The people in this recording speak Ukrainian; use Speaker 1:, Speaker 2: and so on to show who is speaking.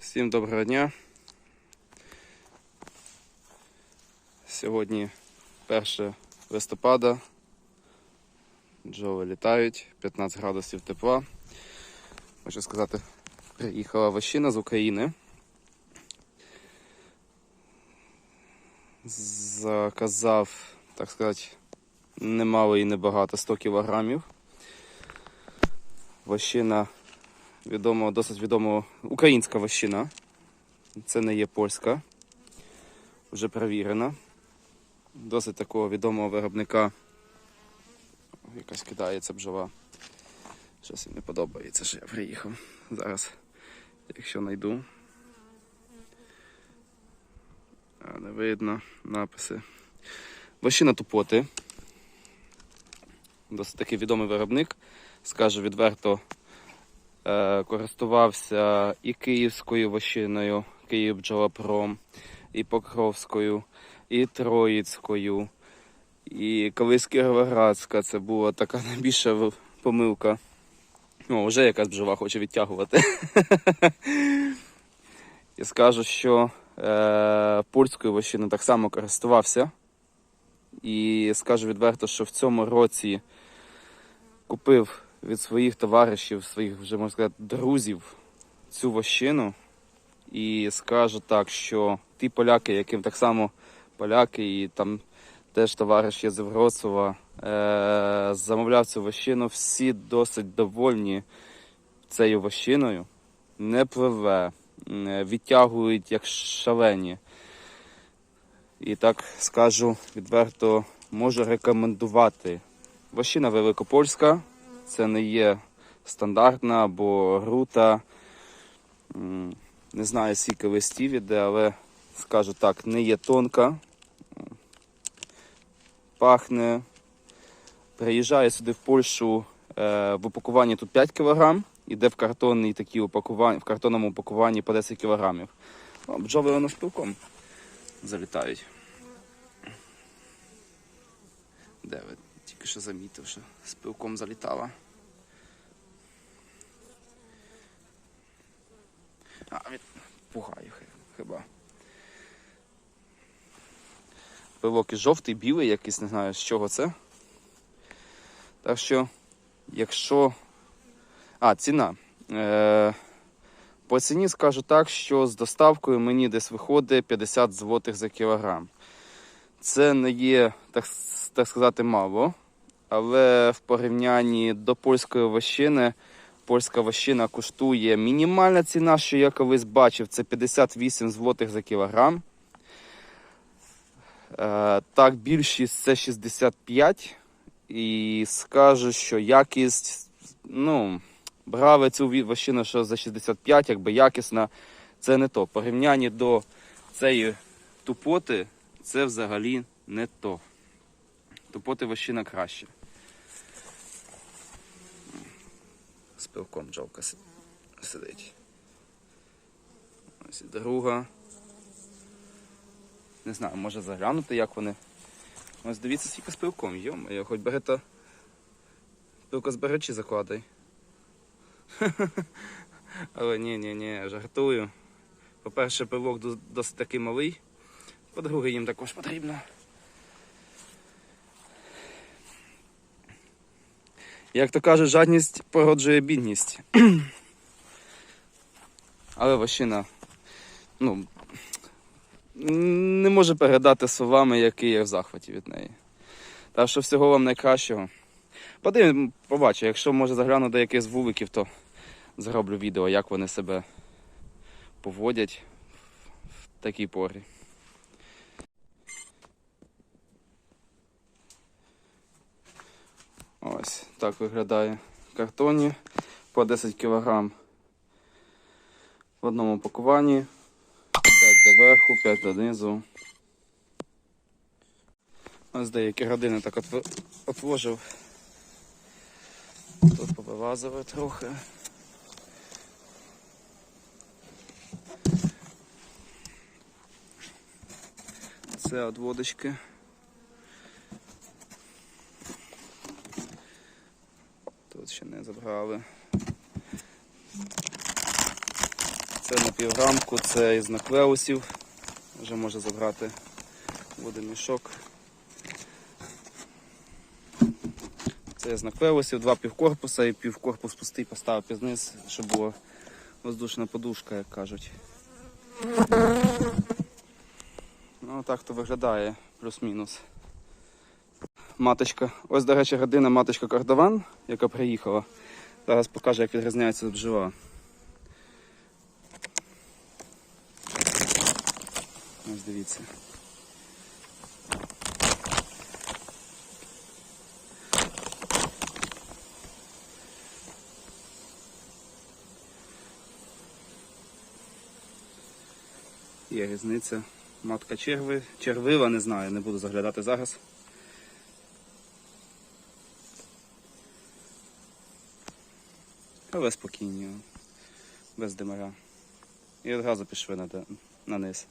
Speaker 1: Всім доброго дня. Сьогодні 1 листопада. Бджоли літають, 15 градусів тепла. Хочу сказати, приїхала вощина з України. Заказав, так сказати, немало і небагато 100 кілограмів. Вощина відомо, досить відомо українська вощина. Це не є польська. Вже перевірена. Досить такого відомого виробника. Якась кидається бджола. Щось їм не подобається, що я приїхав. Зараз, якщо знайду. А, не видно написи. Вощина тупоти. Досить такий відомий виробник. Скажу відверто, користувався і київською вощиною, Київ бджолопром, і Покровською, і Троїцькою, і колись Кіровоградська. Це була така найбільша помилка. О, вже якась бджола хоче відтягувати. І скажу, що е, польською вощиною так само користувався. І скажу відверто, що в цьому році купив від своїх товаришів, своїх вже можна сказати, друзів цю вощину. І скажу так, що ті поляки, яким так само поляки, і там теж товариш є з Вроцлава, е- замовляв цю вощину, всі досить довольні цією вощиною. Не пливе, відтягують як шалені. І так скажу відверто, можу рекомендувати. Вощина великопольська, це не є стандартна або грута. Не знаю, скільки листів іде, але скажу так, не є тонка. Пахне. Приїжджає сюди в Польщу е, в упакуванні тут 5 кг, іде в картонній такі упакуванні, в картонному упакуванні по 10 кг. Бджоли воно спілком залітають. Де ви? Тільки що замітив, що з пилком залітала. А, від... пугаю хіба. Пилок і жовтий, білий, якийсь, не знаю, з чого це. Так що, якщо. А, ціна. Е... По ціні скажу так, що з доставкою мені десь виходить 50 злотих за кілограм. Це не є, так, так сказати, мало. Але в порівнянні до польської вощини, польська вощина коштує мінімальна ціна, що я колись бачив, це 58 злотих за кілограм. Е, так, більшість це 65. І скажу, що якість, ну, брали цю вощину, що за 65, якби якісна, це не то. Порівнянні до цієї тупоти, це взагалі не то. Тупоти вощина краще. З пилком джовка сидить. Ось друга. Не знаю, може заглянути, як вони. Ось дивіться, скільки з пилком, йо хоч берета. Пилко зберечі закладай. Але ні, ні, ні, жартую. По-перше, пилок досить такий малий. По-друге, їм також потрібно. Як то кажуть, жадність породжує бідність. Але вощина, ну, не може передати словами, який я в захваті від неї. Так що всього вам найкращого. Подивимо, побачу, якщо може загляну до якихось вуликів, то зроблю відео, як вони себе поводять в такій порі. Ось так виглядає картоні по 10 кг в одному пакуванні. 5 доверху, 5 донизу. Ось деякі години так от отложив. Тут повилазили трохи. Це от Ще не забрали. Це на піврамку, це із наклеусів. Вже може забрати буде мішок. Це з наклеусів, два півкорпуса і півкорпус пустий поставив під низ, щоб була воздушна подушка, як кажуть. Ну так то виглядає, плюс-мінус. Маточка. Ось, до речі, родина маточка Кардаван, яка приїхала. Зараз покажу, як відрізняється від бджола. Ось дивіться. Є різниця. Матка черви, червива, не знаю, не буду заглядати зараз. Але спокійні, без димаря. І одразу пішли на, на низ.